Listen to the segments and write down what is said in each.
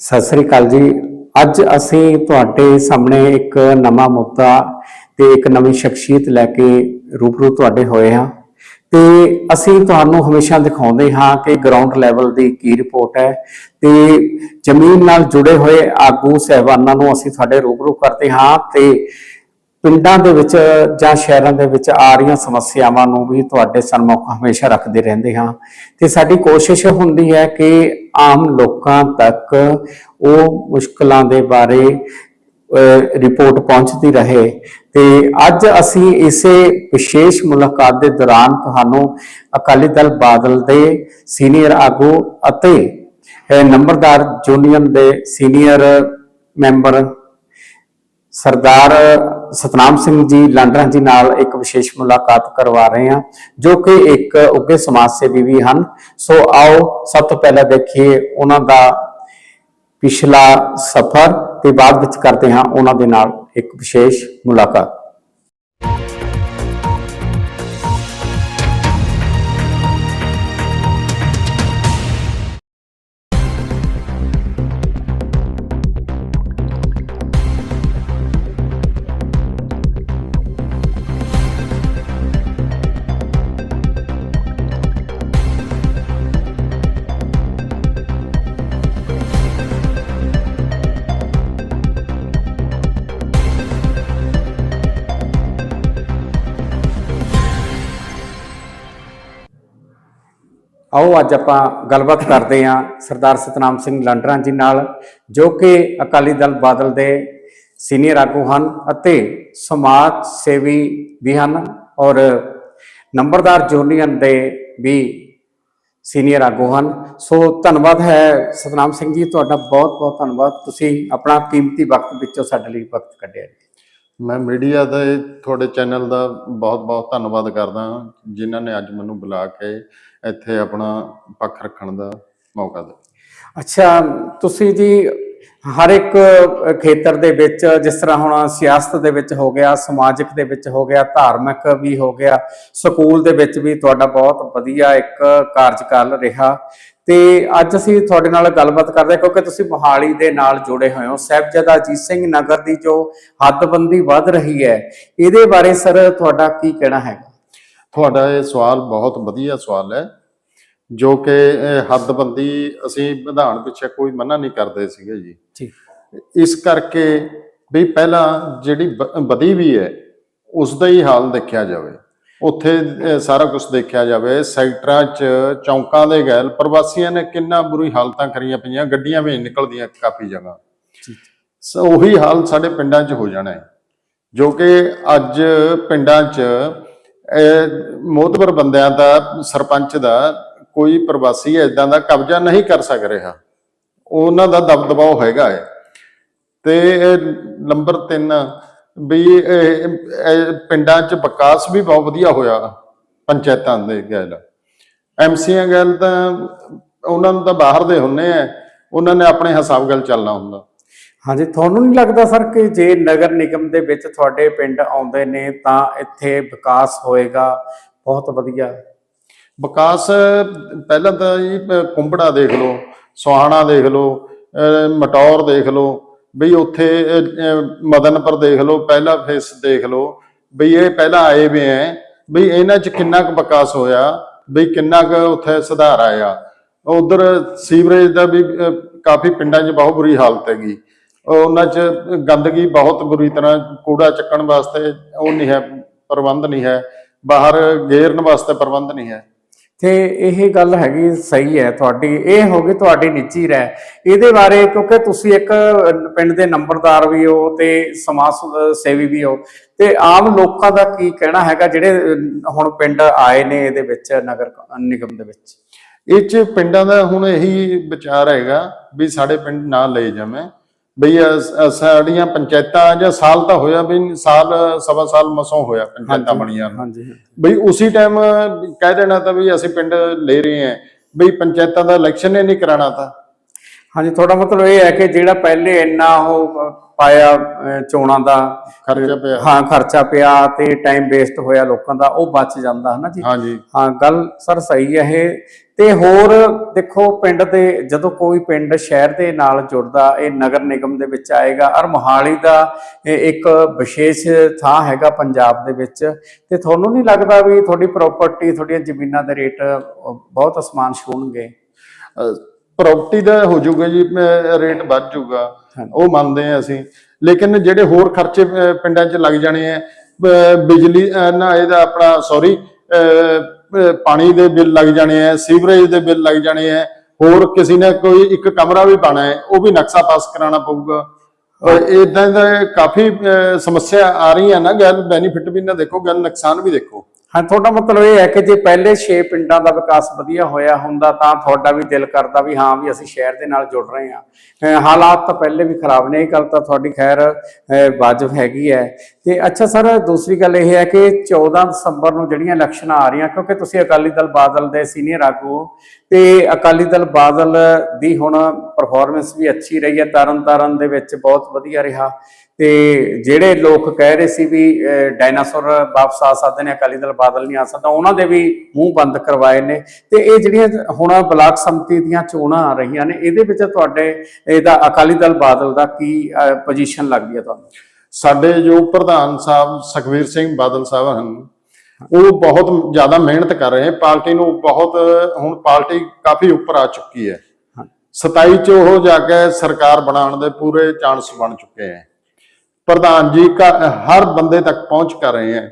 ਸਤਿ ਸ੍ਰੀ ਅਕਾਲ ਜੀ। ਅੱਜ ਅਸੀਂ ਤੁਹਾਡੇ ਸਾਹਮਣੇ ਇੱਕ ਨਵਾਂ ਮੁੱਦਾ ਤੇ ਇੱਕ ਨਵੀਂ ਸ਼ਖਸੀਅਤ ਲੈ ਕੇ ਰੂਬਰੂ ਤੁਹਾਡੇ ਹੋਏ ਹਾਂ। ਤੇ ਅਸੀਂ ਤੁਹਾਨੂੰ ਹਮੇਸ਼ਾ ਦਿਖਾਉਂਦੇ ਹਾਂ ਕਿ ਗਰਾਊਂਡ ਲੈਵਲ ਦੀ ਕੀ ਰਿਪੋਰਟ ਹੈ ਤੇ ਜ਼ਮੀਨ ਨਾਲ ਜੁੜੇ ਹੋਏ ਆਗੂ ਸਹਿਬਾਨਾਂ ਨੂੰ ਅਸੀਂ ਤੁਹਾਡੇ ਰੂਬਰੂ ਕਰਦੇ ਹਾਂ ਤੇ ਪਿੰਡਾਂ ਦੇ ਵਿੱਚ ਜਾਂ ਸ਼ਹਿਰਾਂ ਦੇ ਵਿੱਚ ਆ ਰਹੀਆਂ ਸਮੱਸਿਆਵਾਂ ਨੂੰ ਵੀ ਤੁਹਾਡੇ ਸਨਮੁਖ ਹਮੇਸ਼ਾ ਰੱਖਦੇ ਰਹਿੰਦੇ ਹਾਂ। ਤੇ ਸਾਡੀ ਕੋਸ਼ਿਸ਼ ਹੁੰਦੀ ਹੈ ਕਿ ਆਮ ਲੋਕਾਂ ਤੱਕ ਉਹ ਮੁਸ਼ਕਲਾਂ ਦੇ ਬਾਰੇ ਰਿਪੋਰਟ ਪਹੁੰਚਦੀ ਰਹੇ। ਤੇ ਅੱਜ ਅਸੀਂ ਇਸੇ ਵਿਸ਼ੇਸ਼ ਮੁਲਾਕਾਤ ਦੇ ਦੌਰਾਨ ਤੁਹਾਨੂੰ ਅਕਾਲੀ ਦਲ ਬਾਦਲ ਦੇ ਸੀਨੀਅਰ ਆਗੂ ਅਤੇ ਨੰਬਰਦਾਰ ਯੂਨੀਅਨ ਦੇ ਸੀਨੀਅਰ ਮੈਂਬਰ ਸਰਦਾਰ ਸਤਨਾਮ ਸਿੰਘ ਜੀ ਲਾਂਡਰਾ ਜੀ ਨਾਲ ਇੱਕ ਵਿਸ਼ੇਸ਼ ਮੁਲਾਕਾਤ ਕਰਵਾ ਰਹੇ ਹਾਂ, ਜੋ ਕਿ ਇੱਕ ਉੱਗੇ ਸਮਾਜ ਸੇਵੀ ਵੀ ਹਨ। ਸੋ ਆਓ ਸਭ ਤੋਂ ਪਹਿਲਾਂ ਦੇਖੀਏ ਉਹਨਾਂ ਦਾ ਪਿਛਲਾ ਸਫ਼ਰ ਤੇ ਬਾਅਦ ਵਿੱਚ ਕਰਦੇ ਹਾਂ ਉਹਨਾਂ ਦੇ ਨਾਲ ਇੱਕ ਵਿਸ਼ੇਸ਼ ਮੁਲਾਕਾਤ। ਆਓ ਅੱਜ ਆਪਾਂ ਗੱਲਬਾਤ ਕਰਦੇ ਹਾਂ ਸਰਦਾਰ ਸਤਨਾਮ ਸਿੰਘ ਲਾਂਡਰਾ ਜੀ ਨਾਲ, ਜੋ ਕਿ ਅਕਾਲੀ ਦਲ ਬਾਦਲ ਦੇ ਸੀਨੀਅਰ ਆਗੂ ਹਨ ਅਤੇ ਸਮਾਜ ਸੇਵੀ ਵੀ ਹਨ ਔਰ ਨੰਬਰਦਾਰ ਯੂਨੀਅਨ ਦੇ ਵੀ ਸੀਨੀਅਰ ਆਗੂ ਹਨ। ਸੋ ਧੰਨਵਾਦ ਹੈ ਸਤਨਾਮ ਸਿੰਘ ਜੀ, ਤੁਹਾਡਾ ਬਹੁਤ ਬਹੁਤ ਧੰਨਵਾਦ। ਤੁਸੀਂ ਆਪਣਾ ਕੀਮਤੀ ਵਕਤ ਵਿੱਚੋਂ ਸਾਡੇ ਲਈ ਵਕਤ ਕੱਢਿਆ ਮੈਂ ਮੀਡੀਆ ਦੇ ਤੁਹਾਡੇ ਚੈਨਲ ਦਾ ਬਹੁਤ-ਬਹੁਤ ਧੰਨਵਾਦ ਕਰਦਾ ਹਾਂ, ਜਿਨ੍ਹਾਂ ਨੇ ਅੱਜ ਮੈਨੂੰ ਬੁਲਾ ਕੇ ਇੱਥੇ ਆਪਣਾ ਪੱਖ ਰੱਖਣ ਦਾ ਮੌਕਾ ਦਿੱਤਾ। ਅੱਛਾ, ਤੁਸੀਂ ਜੀ ਹਰ ਇੱਕ ਖੇਤਰ ਦੇ ਵਿੱਚ, ਜਿਸ ਤਰ੍ਹਾਂ ਹੁਣ ਸਿਆਸਤ ਦੇ ਵਿੱਚ ਹੋ ਗਿਆ, ਸਮਾਜਿਕ ਦੇ ਵਿੱਚ ਹੋ ਗਿਆ, ਧਾਰਮਿਕ ਵੀ ਹੋ ਗਿਆ, ਸਕੂਲ ਦੇ ਵਿੱਚ ਵੀ ਤੁਹਾਡਾ ਬਹੁਤ ਵਧੀਆ ਇੱਕ ਕਾਰਜਕਾਲ ਰਿਹਾ। ਤੇ ਅੱਜ ਅਸੀਂ ਤੁਹਾਡੇ ਨਾਲ ਗੱਲਬਾਤ ਕਰਦੇ ਹਾਂ ਕਿਉਂਕਿ ਤੁਸੀਂ ਮੋਹਾਲੀ ਦੇ ਨਾਲ ਜੁੜੇ ਹੋਏ ਹੋ। ਸਾਹਿਬਜ਼ਾਦਾ ਅਜੀਤ ਸਿੰਘ ਨਗਰ ਦੀ ਜੋ ਹੱਦਬੰਦੀ ਵੱਧ ਰਹੀ ਹੈ ਇਹਦੇ ਬਾਰੇ ਸਰ ਤੁਹਾਡਾ ਕੀ ਕਹਿਣਾ ਹੈਗਾ ਤੁਹਾਡਾ ਇਹ ਸਵਾਲ ਬਹੁਤ ਵਧੀਆ ਸਵਾਲ ਹੈ ਜੋ ਕਿ ਹੱਦਬੰਦੀ ਅਸੀਂ ਵਿਧਾਨ ਪਿੱਛੇ ਕੋਈ ਮਨਾ ਨਹੀਂ ਕਰਦੇ ਸੀਗੇ ਜੀ। ਜੀ। ਇਸ ਕਰਕੇ ਵੀ ਪਹਿਲਾਂ ਜਿਹੜੀ ਬਦੀ ਵੀ ਹੈ ਉਸ ਦਾ ਹੀ ਹਾਲ ਦੇਖਿਆ ਜਾਵੇ। ਉੱਥੇ ਸਾਰਾ ਕੁਝ ਦੇਖਿਆ ਜਾਵੇ ਸੈਕਟਰਾਂ 'ਚ ਚੌਂਕਾਂ ਦੇ ਗੈਲ ਪ੍ਰਵਾਸੀਆਂ ਨੇ ਕਿੰਨਾ ਬੁਰੀ ਹਾਲਤਾਂ ਕਰੀਆਂ ਪਈਆਂ ਗੱਡੀਆਂ ਵੀ ਨਿਕਲਦੀਆਂ ਕਾਫੀ ਜਗ੍ਹਾ। ਸੋ ਉਹੀ ਹਾਲ ਸਾਡੇ ਪਿੰਡਾਂ 'ਚ ਹੋ ਜਾਣਾ ਹੈ ਜੋ ਕਿ ਅੱਜ ਪਿੰਡਾਂ 'ਚ ਮੋਤਬਰ ਬੰਦਿਆਂ ਦਾ ਸਰਪੰਚ ਦਾ ਕੋਈ ਪ੍ਰਵਾਸੀ ਇਦਾਂ ਦਾ ਕਬਜ਼ਾ ਨਹੀਂ ਕਰ ਸਕ ਰਿਹਾ। ਉਹਨਾਂ ਦਾ ਦਬਦਬਾ ਹੈਗਾ ਹੈ। ਤੇ ਨੰਬਰ 3 ਵੀ ਇਹ- ਇਹ ਪਿੰਡਾਂ 'ਚ ਵਿਕਾਸ ਵੀ ਬਹੁਤ ਵਧੀਆ ਹੋਇਆ ਪੰਚਾਇਤਾਂ ਦੇ ਗੱਲ। ਐਮਸੀਆਂ ਗੱਲ ਤਾਂ ਉਹਨਾਂ ਨੂੰ ਤਾਂ ਬਾਹਰ ਦੇ ਹੁੰਨੇ ਆ ਉਹਨਾਂ ਨੇ ਆਪਣੇ ਹਿਸਾਬ ਗੱਲ ਚੱਲਣਾ ਹੁੰਦਾ। ਹਾਂਜੀ ਤੁਹਾਨੂੰ ਨਹੀਂ ਲੱਗਦਾ ਸਰ ਕਿ ਜੇ ਨਗਰ ਨਿਗਮ ਦੇ ਵਿੱਚ ਤੁਹਾਡੇ ਪਿੰਡ ਆਉਂਦੇ ਨੇ ਤਾਂ ਇੱਥੇ ਵਿਕਾਸ ਹੋਏਗਾ? ਬਹੁਤ ਵਧੀਆ। ਵਿਕਾਸ ਪਹਿਲਾਂ ਤਾਂ ਜੀ ਪ- ਕੁੰਬੜਾ ਦੇਖ ਲਓ ਸੁਹਾਣਾ ਦੇਖ ਲਓ ਅਹ ਮਟੌਰ ਦੇਖ ਲਓ ਬਈ ਉੱਥੇ ਅਹ, ਅਹ, ਮਦਨਪੁਰ ਦੇਖ ਲਓ ਪਹਿਲਾ ਫੇਸ ਦੇਖ ਲਓ ਬਈ ਇਹ ਪਹਿਲਾਂ ਆਏ ਵੀ ਐ। ਬਈ ਇਹਨਾਂ 'ਚ ਕਿੰਨਾ ਕੁ ਵਿਕਾਸ ਹੋਇਆ ਬਈ ਕਿੰਨਾ ਕੁ ਉੱਥੇ ਸੁਧਾਰ ਆਇਆ। ਉਧਰ ਸੀਵਰੇਜ ਦਾ ਵੀ ਕਾਫੀ ਪਿੰਡਾਂ 'ਚ ਬਹੁਤ ਬੁਰੀ ਹਾਲਤ ਹੈਗੀ। ਉਹਨਾਂ 'ਚ ਗੰਦਗੀ ਬਹੁਤ ਬੁਰੀ ਤਰ੍ਹਾਂ ਕੂੜਾ ਚੱਕਣ ਵਾਸਤੇ ਉਹ ਨਹੀਂ ਹੈ ਪ੍ਰਬੰਧ ਨਹੀਂ ਹੈ। ਬਾਹਰ ਗੇਰਨ ਵਾਸਤੇ ਪ੍ਰਬੰਧ ਨਹੀਂ ਹੈ। ਤੇ ਇਹ ਗੱਲ ਹੈਗੀ ਸਹੀ ਹੈ ਤੁਹਾਡੀ, ਇਹ ਹੋ ਗਈ ਤੁਹਾਡੀ ਨਿੱਜੀ ਰਹਿ ਇਹਦੇ ਬਾਰੇ ਕਿਉਂਕਿ ਤੁਸੀਂ ਇੱਕ ਪਿੰਡ ਦੇ ਨੰਬਰਦਾਰ ਵੀ ਹੋ ਤੇ ਸਮਾਜ ਸੁ- ਸੇਵੀ ਵੀ ਹੋ ਤੇ ਆਮ ਲੋਕਾਂ ਦਾ ਕੀ ਕਹਿਣਾ ਹੈਗਾ ਜਿਹੜੇ ਹੁਣ ਪਿੰਡ ਆਏ ਨੇ ਇਹਦੇ ਵਿੱਚ, ਨਗਰ ਨਿਗਮ ਦੇ ਵਿੱਚ? ਇਹ ਚ ਪਿੰਡਾਂ ਦਾ ਹੁਣ ਇਹੀ ਵਿਚਾਰ ਹੈਗਾ ਵੀ ਸਾਡੇ ਪਿੰਡ ਨਾ ਲਏ ਜਾਵੇਂ। ਬਈ ਸਾਡੀਆਂ ਪੰਚਾਇਤਾਂ ਜਾਂ ਸਾਲ ਤਾਂ ਹੋਇਆ ਵੀ ਸਾਲ ਸਵਾ ਸਾਲ ਮਸੋਂ ਹੋਇਆ ਪੰਚਾਇਤਾਂ ਬਣੀਆਂ। ਹਾਂਜੀ ਬਈ ਉਸੇ ਟਾਈਮ ਕਹਿ ਦੇਣਾ ਤਾਂ ਵੀ ਅਸੀਂ ਪਿੰਡ ਲੈ ਰਹੇ ਹਾਂ। ਬਈ ਪੰਚਾਇਤਾਂ ਦਾ ਇਲੈਕਸ਼ਨ ਹੀ ਨਹੀਂ ਕਰਾਣਾ ਤਾਂ। ਹਾਂਜੀ ਤੁਹਾਡਾ ਮਤਲਬ ਇਹ ਹੈ ਕਿ ਜਿਹੜਾ ਪਹਿਲੇ ਇੰਨਾ ਉਹ ਪਾਇਆ ਚੋਣਾਂ ਦਾ ਖਰਚਾ ਪਿਆ। ਹਾਂ ਖਰਚਾ ਪਿਆ ਤੇ ਟਾਈਮ ਵੇਸਟ ਹੋਇਆ ਲੋਕਾਂ ਦਾ ਉਹ ਬਚ ਜਾਂਦਾ ਹੈ ਨਾ ਜੀ? ਹਾਂਜੀ। ਹਾਂ ਗੱਲ ਸਰ ਸਹੀ ਹੈ ਇਹ। ਤੇ ਹੋਰ ਦੇਖੋ ਪਿੰਡ ਦੇ ਜਦੋਂ ਕੋਈ ਪਿੰਡ ਸ਼ਹਿਰ ਦੇ ਨਾਲ ਜੁੜਦਾ ਇਹ ਨਗਰ ਨਿਗਮ ਦੇ ਵਿੱਚ ਆਏਗਾ ਔਰ ਮੋਹਾਲੀ ਦਾ ਇੱਕ ਵਿਸ਼ੇਸ਼ ਥਾਂ ਹੈਗਾ ਪੰਜਾਬ ਦੇ ਵਿੱਚ। ਤੇ ਤੁਹਾਨੂੰ ਨਹੀਂ ਲੱਗਦਾ ਵੀ ਤੁਹਾਡੀ ਪ੍ਰਾਪਰਟੀ ਤੁਹਾਡੀਆਂ ਜ਼ਮੀਨਾਂ ਦੇ ਰੇਟ ਬਹੁਤ ਅਸਮਾਨ ਛੂਣਗੇ ਪ੍ਰਾਪਰਟੀ ਦਾ ਹੋ ਜਾਊਗਾ ਜੀ ਰੇਟ ਵੱਧ ਜਾਊਗਾ। ਉਹ ਮੰਨਦੇ ਆ ਅਸੀਂ। ਲੇਕਿਨ ਜਿਹੜੇ ਹੋਰ ਖਰਚੇ ਪਿੰਡਾਂ 'ਚ ਲੱਗ ਜਾਣੇ ਆ ਬਿਜਲੀ ਨਾ ਇਹਦਾ ਆਪਣਾ ਸੌਰੀ ਪਾਣੀ ਦੇ ਬਿੱਲ ਲੱਗ ਜਾਣੇ ਆ ਸੀਵਰੇਜ ਦੇ ਬਿੱਲ ਲੱਗ ਜਾਣੇ ਆ ਹੋਰ ਕਿਸੇ ਨੇ ਕੋਈ ਇੱਕ ਕਮਰਾ ਵੀ ਪਾਣਾ ਹੈ ਉਹ ਵੀ ਨਕਸ਼ਾ ਪਾਸ ਕਰਾਉਣਾ ਪਊਗਾ। ਔਰ ਇਦਾਂ ਦਾ ਕਾਫੀ ਸਮੱਸਿਆ ਆ ਰਹੀਆਂ ਨਾ, ਗੱਲ ਬੈਨੀਫਿਟ ਵੀ ਨਾ ਦੇਖੋ, ਗੱਲ ਨੁਕਸਾਨ ਵੀ ਦੇਖੋ। ਹਾਂ, ਤੁਹਾਡਾ ਮਤਲਬ ਇਹ ਹੈ ਕਿ ਜੇ ਪਹਿਲੇ 6 ਪਿੰਡਾਂ ਦਾ ਵਿਕਾਸ ਵਧੀਆ ਹੋਇਆ ਹੁੰਦਾ ਤਾਂ ਤੁਹਾਡਾ ਵੀ ਦਿਲ ਕਰਦਾ ਵੀ ਹਾਂ ਵੀ ਅਸੀਂ ਸ਼ਹਿਰ ਦੇ ਨਾਲ ਜੁੜ ਰਹੇ ਹਾਂ। ਹਾਲਾਤ ਤਾਂ ਪਹਿਲੇ ਵੀ ਖਰਾਬ ਨੇ, ਇਹ ਗੱਲ ਤਾਂ ਤੁਹਾਡੀ ਖੈਰ ਵਾਜਬ ਹੈਗੀ ਹੈ। ਤੇ ਅੱਛਾ ਸਰ, ਦੂਸਰੀ ਗੱਲ ਇਹ ਹੈ ਕਿ 14 ਦਸੰਬਰ ਨੂੰ ਜਿਹੜੀਆਂ ਇਲੈਕਸ਼ਨਾਂ ਆ ਰਹੀਆਂ, ਕਿਉਂਕਿ ਤੁਸੀਂ ਅਕਾਲੀ ਦਲ ਬਾਦਲ ਦੇ ਸੀਨੀਅਰ ਆਗੂ ਹੋ, ਤੇ ਅਕਾਲੀ ਦਲ ਬਾਦਲ ਦੀ ਹੁਣ ਪਰਫਾਰਮੈਂਸ ਵੀ ਅੱਛੀ ਰਹੀ ਹੈ, ਤਰਨ ਤਾਰਨ ਦੇ ਵਿੱਚ ਬਹੁਤ ਵਧੀਆ ਰਿਹਾ। ਤੇ ਜਿਹੜੇ ਲੋਕ ਕਹਿ ਰਹੇ ਸੀ ਵੀ ਡਾਇਨਾਸੌਰ ਵਾਪਸ ਆ ਸਕਦੇ ਨੇ ਅਕਾਲੀ ਦਲ ਬਾਦਲ ਨਹੀਂ ਆ ਸਕਦਾ ਉਹਨਾਂ ਦੇ ਵੀ ਮੂੰਹ ਬੰਦ ਕਰਵਾਏ ਨੇ। ਤੇ ਇਹ ਜਿਹੜੀਆਂ ਹੁਣ ਬਲਾਕ ਸੰਮਤੀ ਦੀਆਂ ਚੋਣਾਂ ਆ ਰਹੀਆਂ ਨੇ ਇਹਦੇ ਵਿੱਚ ਤੁਹਾਡੇ ਇਹਦਾ ਅਕਾਲੀ ਦਲ ਬਾਦਲ ਦਾ ਕੀ ਪੋਜੀਸ਼ਨ ਲੱਗਦੀ ਹੈ ਤੁਹਾਨੂੰ? ਸਾਡੇ ਜੋ ਪ੍ਰਧਾਨ ਸਾਹਿਬ ਸੁਖਵੀਰ ਸਿੰਘ ਬਾਦਲ ਸਾਹਿਬ ਹਨ ਉਹ ਬਹੁਤ ਜ਼ਿਆਦਾ ਮਿਹਨਤ ਕਰ ਰਹੇ ਹਨ ਪਾਰਟੀ ਨੂੰ ਬਹੁਤ ਹੁਣ ਪਾਰਟੀ ਕਾਫੀ ਉੱਪਰ ਆ ਚੁੱਕੀ ਹੈ। ਹਾਂ। 27 ਚ ਉਹ ਜਾ ਕੇ ਸਰਕਾਰ ਬਣਾਉਣ ਦੇ ਪੂਰੇ ਚਾਂਸ ਬਣ ਚੁੱਕੇ ਹੈ। ਪ੍ਰਧਾਨ ਜੀ ਕਾ ਹਰ ਬੰਦੇ ਤੱਕ ਪਹੁੰਚ ਕਰ ਰਹੇ ਹੈ।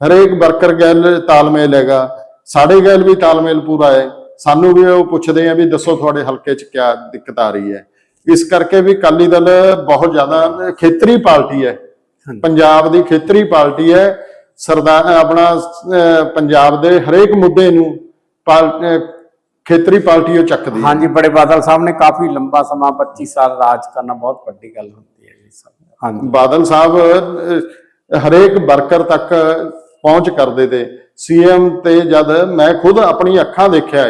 ਹਰੇਕ ਵਰਕਰ ਗੱਲ ਤਾਲਮੇਲ ਹੈਗਾ। ਸਾਡੇ ਗੱਲ ਵੀ ਤਾਲਮੇਲ ਪੂਰਾ ਹੈ। ਸਾਨੂੰ ਵੀ ਉਹ ਪੁੱਛਦੇ ਆ ਵੀ ਦੱਸੋ ਤੁਹਾਡੇ ਹਲਕੇ 'ਚ ਕੀ ਦਿੱਕਤ ਆ ਰਹੀ ਹੈ। ਇਸ ਕਰਕੇ ਵੀ ਕਾਲੀ ਦਲ ਬਹੁਤ ਜ਼ਿਆਦਾ ਖੇਤਰੀ ਪਾਰਟੀ ਹੈ। ਪੰਜਾਬ ਦੀ ਖੇਤਰੀ ਪਾਰਟੀ ਹੈ। ਸਰਦਾਰ ਆਪਣਾ ਪੰਜਾਬ ਦੇ ਹਰੇਕ ਮੁੱਦੇ ਨੂੰ ਖੇਤਰੀ ਪਾਰਟੀ ਉਹ ਚੱਕਦੀ ਹਾਂਜੀ ਬੜੇ ਬਾਦਲ ਸਾਹਿਬ ਨੇ ਕਾਫੀ ਲੰਬਾ ਸਮਾਂ 25 ਸਾਲ ਰਾਜ ਕਰਨਾ ਬਹੁਤ ਵੱਡੀ ਗੱਲ ਹੁੰਦੀ ਹਾਂਜੀ। ਬਾਦਲ ਸਾਹਿਬ ਹਰੇਕ ਵਰਕਰ ਤੱਕ ਪਹੁੰਚ ਕਰਦੇ ਤੇ ਸੀਐਮ ਤੇ ਜਦ ਮੈਂ ਖੁਦ ਆਪਣੀ ਅੱਖਾਂ ਦੇਖਿਆ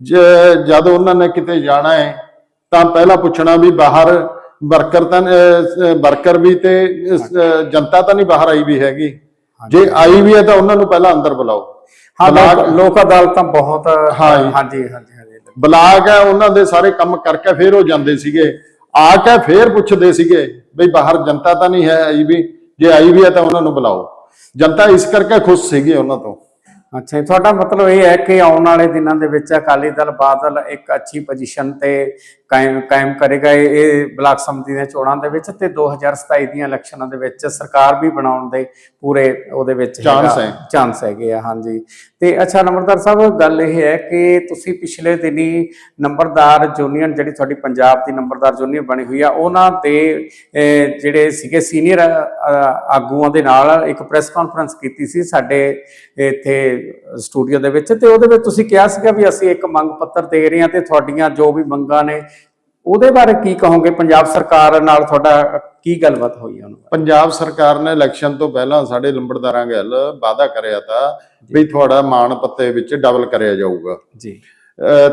ਜ- ਜਦ ਉਹਨਾਂ ਨੇ ਕਿਤੇ ਜਾਣਾ ਹੈ ਤਾਂ ਪਹਿਲਾਂ ਪੁੱਛਣਾ ਵੀ ਬਾਹਰ ਵਰਕਰ ਤਾਂ ਵਰਕਰ ਵੀ ਤੇ ਜਨਤਾ ਤਾਂ ਨਹੀਂ ਬਾਹਰ ਆਈ ਵੀ ਹੈਗੀ। ਜੇ ਆਈ ਵੀ ਹੈ ਤਾਂ ਉਹਨਾਂ ਨੂੰ ਪਹਿਲਾਂ ਅੰਦਰ ਬੁਲਾਓ। ਹਾਂ ਲੋਕ ਅਦਾਲਤਾਂ ਬਹੁਤ। ਹਾਂਜੀ ਹਾਂਜੀ ਹਾਂਜੀ। ਬਲਾਕ ਹੈ ਉਹਨਾਂ ਦੇ ਸਾਰੇ ਕੰਮ ਕਰਕੇ ਫਿਰ ਉਹ ਜਾਂਦੇ ਸੀਗੇ। ਆ ਕੇ ਫੇਰ ਪੁੱਛਦੇ ਸੀਗੇ ਬਈ ਬਾਹਰ ਜਨਤਾ ਤਾਂ ਨਹੀਂ ਹੈ ਆਈ ਵੀ, ਜੇ ਆਈ ਵੀ ਹੈ ਤਾਂ ਉਹਨਾਂ ਨੂੰ ਬੁਲਾਓ। ਜਨਤਾ ਇਸ ਕਰਕੇ ਖੁਸ਼ ਸੀਗੀ ਉਹਨਾਂ ਤੋਂ। ਅੱਛਾ ਤੁਹਾਡਾ ਮਤਲਬ ਇਹ ਹੈ ਕਿ ਆਉਣ ਵਾਲੇ ਦਿਨਾਂ ਦੇ ਵਿੱਚ ਅਕਾਲੀ ਦਲ ਬਾਦਲ ਇੱਕ ਅੱਛੀ ਪੋਜੀਸ਼ਨ ਤੇ ਕਾਇਮ ਕਾਇਮ ਕਰੇਗਾ ਇਹ ਬਲਾਕ ਸੰਮਤੀ ਦੀਆਂ ਚੋਣਾਂ ਦੇ ਵਿੱਚ ਤੇ 2027 ਦੀਆਂ ਇਲੈਕਸ਼ਨਾਂ ਦੇ ਵਿੱਚ ਸਰਕਾਰ ਵੀ ਬਣਾਉਣ ਦੇ ਪੂਰੇ ਉਹਦੇ ਵਿੱਚ। ਚਾਂਸ ਹੈਗੇ ਆ ਹਾਂਜੀ ਤੇ ਅੱਛਾ ਨੰਬਰਦਾਰ ਸਾਹਿਬ ਗੱਲ ਇਹ ਹੈ ਕਿ ਤੁਸੀਂ ਪਿਛਲੇ ਦਿਨੀ ਨੰਬਰਦਾਰ ਯੂਨੀਅਨ ਜਿਹੜੀ ਤੁਹਾਡੀ ਪੰਜਾਬ ਦੀ ਨੰਬਰਦਾਰ ਯੂਨੀਅਨ ਬਣੀ ਹੋਈ ਆ ਉਹਨਾਂ ਦੇ ਜਿਹੜੇ ਸੀਗੇ ਸੀਨੀਅਰ ਆਗੂਆਂ ਦੇ ਨਾਲ ਇੱਕ ਪ੍ਰੈਸ ਕਾਨਫਰੰਸ ਕੀਤੀ ਸੀ ਸਾਡੇ ਇੱਥੇ ਸਟੂਡੀਓ ਦੇ ਵਿੱਚ ਤੇ ਉਹਦੇ ਵਿੱਚ ਤੁਸੀਂ ਕਿਹਾ ਸੀਗਾ ਵੀ ਅਸੀਂ ਇੱਕ ਮੰਗ ਪੱਤਰ ਦੇ ਰਹੇ ਹਾਂ ਤੇ ਤੁਹਾਡੀਆਂ ਜੋ ਵੀ ਮੰਗਾਂ ਨੇ ਉਹਦੇ ਬਾਰੇ ਕੀ ਕਹੋਗੇ? ਪੰਜਾਬ ਸਰਕਾਰ ਨਾਲ ਤੁਹਾਡਾ ਕੀ ਗੱਲਬਾਤ ਹੋਈ ਉਹਨਾਂ ਨਾਲ? ਪੰਜਾਬ ਸਰਕਾਰ ਨੇ ਇਲੈਕਸ਼ਨ ਤੋਂ ਪਹਿਲਾਂ ਸਾਡੇ ਲੰਬੜਦਾਰਾਂ ਗੱਲ ਵਾਅਦਾ ਕਰਿਆ ਤਾਂ ਵੀ ਤੁਹਾਡਾ ਮਾਣ ਪੱਤੇ ਵਿੱਚ ਡਬਲ ਕਰਿਆ ਜਾਊਗਾ। ਜੀ।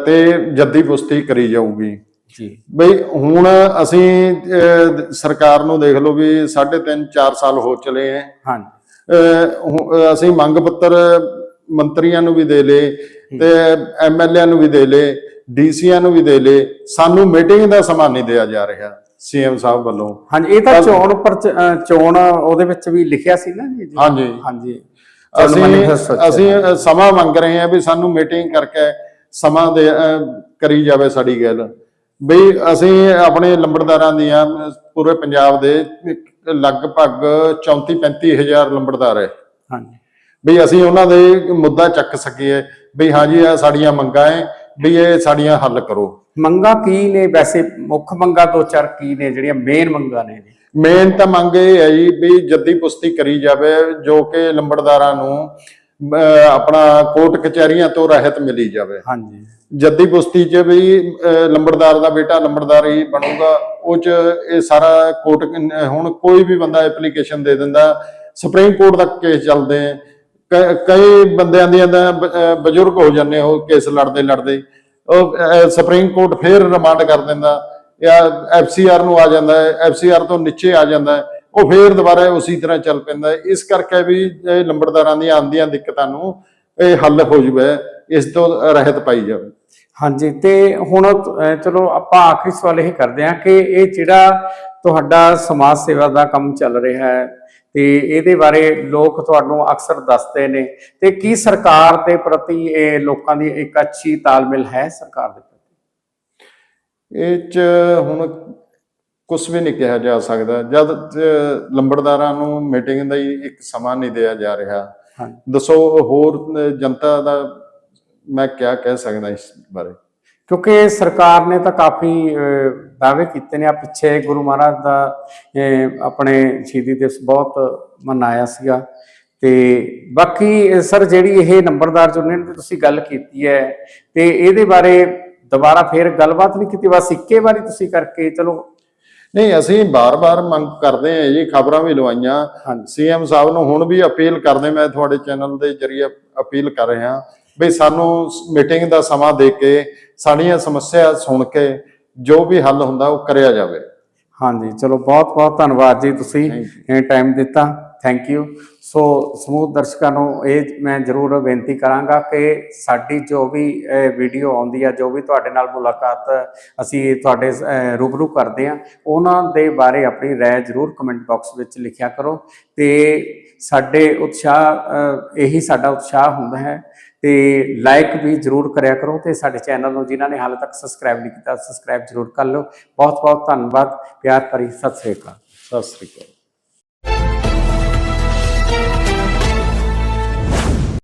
ਤੇ ਜੱਦੀ ਪੁਸ਼ਤੀ ਕਰੀ ਜਾਊਗੀ। ਜੀ। ਬਈ ਹੁਣ ਅਸੀਂ ਸਰਕਾਰ ਨੂੰ ਦੇਖ ਲਓ ਵੀ 3.5 4 ਸਾਲ ਹੋ ਚਲੇ ਹੈ। ਅਸੀਂ ਮੰਗ ਪੱਤਰ ਮੰਤਰੀਆਂ ਨੂੰ ਵੀ ਦੇ ਲਏ ਤੇ ਐਮਐਲਏ ਨੂੰ ਵੀ ਦੇ ਲਏ ਡੀਸੀਆਂ ਨੂੰ ਵੀ ਦੇ ਲਏ ਸਾਨੂੰ ਮੀਟਿੰਗ ਦਾ ਸਮਾਂ ਨਹੀਂ ਦਿਆ ਜਾ ਰਿਹਾ ਸੀਐਮ ਸਾਹਿਬ ਵੱਲੋਂ। ਹਾਂਜੀ ਇਹ ਤਾਂ ਚੋਣ ਪਰ ਚੋਣ ਉਹਦੇ ਵਿੱਚ ਵੀ ਲਿਖਿਆ ਸੀ ਨਾ ਜੀ। ਹਾਂਜੀ। ਹਾਂਜੀ। ਅਸੀਂ। ਅਸੀਂ ਸਮਾਂ ਮੰਗ ਰਹੇ ਹਾਂ ਵੀ ਸਾਨੂੰ ਮੀਟਿੰਗ ਕਰਕੇ ਸਮਾਂ ਦੇ ਕਰੀ ਜਾਵੇ ਸਾਡੀ ਗੱਲ। ਬਈ ਅਸੀਂ ਆਪਣੇ ਲੰਬੜਦਾਰਾਂ ਦੀਆਂ ਪੂਰੇ ਪੰਜਾਬ ਦੇ ਲਗਭਗ 34 35 ਹਜ਼ਾਰ ਲੰਬੜਦਾਰ ਹੈ। ਹਾਂਜੀ। ਵੀ ਅਸੀਂ ਉਹਨਾਂ ਦੇ ਮੁੱਦਾ ਚੱਕ ਸਕੀਏ ਵੀ ਹਾਂਜੀ ਆ ਸਾਡੀਆਂ ਮੰਗਾਂ ਹੈ ਵੀ ਇਹ ਸਾਡੀਆਂ ਹੱਲ ਕਰੋ। ਮੰਗਾ ਕੀ ਨੇ ਵੈਸੇ? ਮੁੱਖ ਮੰਗਾ ਦੋ ਚਾਰ ਕੀ ਨੇ ਜਿਹੜੀਆਂ ਮੇਨ ਮੰਗਾ ਨੇ ਜੀ? ਮੇਨ ਤਾਂ ਮੰਗ ਇਹ ਹੈ ਜੀ ਵੀ ਜੱਦੀ ਪੁਸ਼ਤੀ ਕਰੀ ਜਾਵੇ ਜੋ ਕਿ ਲੰਬੜਦਾਰਾਂ ਨੂੰ ਆਪਣਾ ਕੋਰਟ ਕਚਹਿਰੀਆਂ ਤੋਂ ਰਹਿਤ ਮਿਲੀ ਜਾਵੇ। ਹਾਂਜੀ। ਜੱਦੀ ਪੁਸ਼ਤੀ 'ਚ ਵੀ ਲੰਬੜਦਾਰ ਦਾ ਬੇਟਾ ਲੰਬੜਦਾਰ ਹੀ ਬਣੂਗਾ ਉਹ 'ਚ ਇਹ ਸਾਰਾ ਕੋਰਟ ਹੁਣ ਕੋਈ ਵੀ ਬੰਦਾ ਐਪਲੀਕੇਸ਼ਨ ਦੇ ਦਿੰਦਾ। ਸੁਪਰੀਮ ਕੋਰਟ ਤੱਕ ਕੇਸ ਚੱਲਦੇ ਹੈ। ਕ- ਕਈ ਬੰਦਿਆਂ ਦੀਆਂ ਤਾਂ ਬਜ਼ੁਰਗ ਹੋ ਜਾਂਦੇ ਉਹ ਕੇਸ ਲੜਦੇ ਲੜਦੇ। ਉਹ ਸੁਪਰੀਮ ਕੋਰਟ ਫੇਰ ਰਿਮਾਂਡ ਕਰ ਦਿੰਦਾ, ਜਾਂ ਐਫਸੀਆਰ ਨੂੰ ਆ ਜਾਂਦਾ ਹੈ ਐਫਸੀਆਰ ਤੋਂ ਨੀਚੇ ਆ ਜਾਂਦਾ ਹੈ ਉਹ ਫੇਰ ਦੁਬਾਰਾ ਉਸੇ ਤਰ੍ਹਾਂ ਚੱਲ ਪੈਂਦਾ। ਇਸ ਕਰਕੇ ਵੀ ਇਹ ਲੰਬੜਦਾਰਾਂ ਦੀਆਂ ਆਂਦੀਆਂ ਦਿੱਕਤਾਂ ਨੂੰ ਇਹ ਹੱਲ ਹੋ ਜਵੇ ਇਸ ਤੋਂ ਰਹਿਤ ਪਾਈ ਜਾਵੇ। ਹਾਂਜੀ, ਤੇ ਹੁਣ ਚਲੋ ਆਪਾਂ ਆਖਰੀ ਸਵਾਲ ਇਹ ਕਰਦੇ ਹਾਂ ਕਿ ਇਹ ਜਿਹੜਾ ਤੁਹਾਡਾ ਸਮਾਜ ਸੇਵਾ ਦਾ ਕੰਮ ਚੱਲ ਰਿਹਾ ਹੈ ਤੇ ਇਹਦੇ ਬਾਰੇ ਲੋਕ ਤੁਹਾਨੂੰ ਅਕਸਰ ਦੱਸਦੇ ਨੇ। ਤੇ ਕੀ ਸਰਕਾਰ ਦੇ ਪ੍ਰਤੀ ਇਹ ਲੋਕਾਂ ਦੀ ਇੱਕ ਅੱਛੀ ਤਾਲਮੇਲ ਹੈ ਸਰਕਾਰ ਦੇ ਪ੍ਰਤੀ? ਇਹ ਚ ਹੁਣ ਕੁਝ ਵੀ ਨਹੀਂ ਕਿਹਾ ਜਾ ਸਕਦਾ। ਜਦ ਲੰਬੜਦਾਰਾਂ ਨੂੰ ਮੀਟਿੰਗ ਦਾ ਹੀ ਇੱਕ ਸਮਾਂ ਨਹੀਂ ਦਿਆ ਜਾ ਰਿਹਾ। ਦੱਸੋ ਹੋਰ ਜਨਤਾ ਦਾ ਮੈਂ ਕਿਆ ਕਹਿ ਸਕਦਾ ਇਸ ਬਾਰੇ? ਕਿਉਂਕਿ ਸਰਕਾਰ ਨੇ ਤਾਂ ਕਾਫੀ ਦਾਅਵੇ ਕੀਤੇ ਨੇ। ਆ ਪਿੱਛੇ ਗੁਰੂ ਮਹਾਰਾਜ ਦਾ ਆਪਣੇ ਸ਼ਹੀਦੀ ਦਿਵਸ ਬਹੁਤ ਮਨਾਇਆ ਸੀਗਾ। ਤੇ ਬਾਕੀ ਸਰ ਜਿਹੜੀ ਇਹ ਨੰਬਰਦਾਰ ਯੂਨੀਅਨ ਦੀ ਤੁਸੀਂ ਗੱਲ ਕੀਤੀ ਹੈ ਤੇ ਇਹਦੇ ਬਾਰੇ ਦੁਬਾਰਾ ਫੇਰ ਗੱਲਬਾਤ ਨਹੀਂ ਕੀਤੀ ਬਸ ਇੱਕੇ ਵਾਰੀ ਤੁਸੀਂ ਕਰਕੇ ਚਲੋ। ਨਹੀਂ ਅਸੀਂ ਬਾਰ-ਬਾਰ ਮੰਗ ਕਰਦੇ ਹਾਂ ਜੀ ਖਬਰਾਂ ਵੀ ਲਵਾਈਆਂ। ਸੀਐਮ ਸਾਹਿਬ ਨੂੰ ਹੁਣ ਵੀ ਅਪੀਲ ਕਰਦੇ ਮੈਂ ਤੁਹਾਡੇ ਚੈਨਲ ਦੇ ਜਰੀਏ ਅਪੀਲ ਕਰ ਰਿਹਾ। ਵੀ ਸਾਨੂੰ ਮੀਟਿੰਗ ਦਾ ਸਮਾਂ ਦੇ ਕੇ ਸਾਡੀਆਂ ਸਮੱਸਿਆ ਸੁਣ ਕੇ ਜੋ ਵੀ ਹੱਲ ਹੁੰਦਾ ਉਹ ਕਰਿਆ ਜਾਵੇ। ਹਾਂਜੀ ਚਲੋ ਬਹੁਤ ਬਹੁਤ ਧੰਨਵਾਦ ਜੀ ਤੁਸੀਂ ਟਾਈਮ ਦਿੱਤਾ। ਥੈਂਕ ਯੂ ਸੋ ਸਮੂਹ ਦਰਸ਼ਕਾਂ ਨੂੰ ਇਹ ਮੈਂ ਜ਼ਰੂਰ ਬੇਨਤੀ ਕਰਾਂਗਾ ਕਿ ਸਾਡੀ ਜੋ ਵੀ ਵੀਡੀਓ ਆਉਂਦੀ ਆ ਜੋ ਵੀ ਤੁਹਾਡੇ ਨਾਲ ਮੁਲਾਕਾਤ ਅਸੀਂ ਤੁਹਾਡੇ ਰੂਬਰੂ ਕਰਦੇ ਆ ਉਹਨਾਂ ਦੇ ਬਾਰੇ ਆਪਣੀ ਰਾਏ ਜ਼ਰੂਰ ਕਮੈਂਟ ਬਾਕਸ ਵਿੱਚ ਲਿਖਿਆ ਕਰੋ। ਤੇ ਸਾਡੇ ਉਤਸ਼ਾਹ ਇਹੀ ਸਾਡਾ ਉਤਸ਼ਾਹ ਹੁੰਦਾ ਹੈ ਤੇ ਲਾਈਕ ਵੀ ਜ਼ਰੂਰ ਕਰਿਆ ਕਰੋ ਤੇ ਸਾਡੇ ਚੈਨਲ ਨੂੰ ਜਿਨ੍ਹਾਂ ਨੇ ਹਾਲੇ ਤੱਕ ਸਬਸਕ੍ਰਾਈਬ ਨਹੀਂ ਕੀਤਾ ਸਬਸਕ੍ਰਾਈਬ ਜ਼ਰੂਰ ਕਰ ਲਓ। ਬਹੁਤ ਬਹੁਤ ਧੰਨਵਾਦ, ਪਿਆਰ ਭਰੀ ਸਤਿ ਸ੍ਰੀ ਅਕਾਲ। ਸਤਿ ਸ੍ਰੀ ਅਕਾਲ।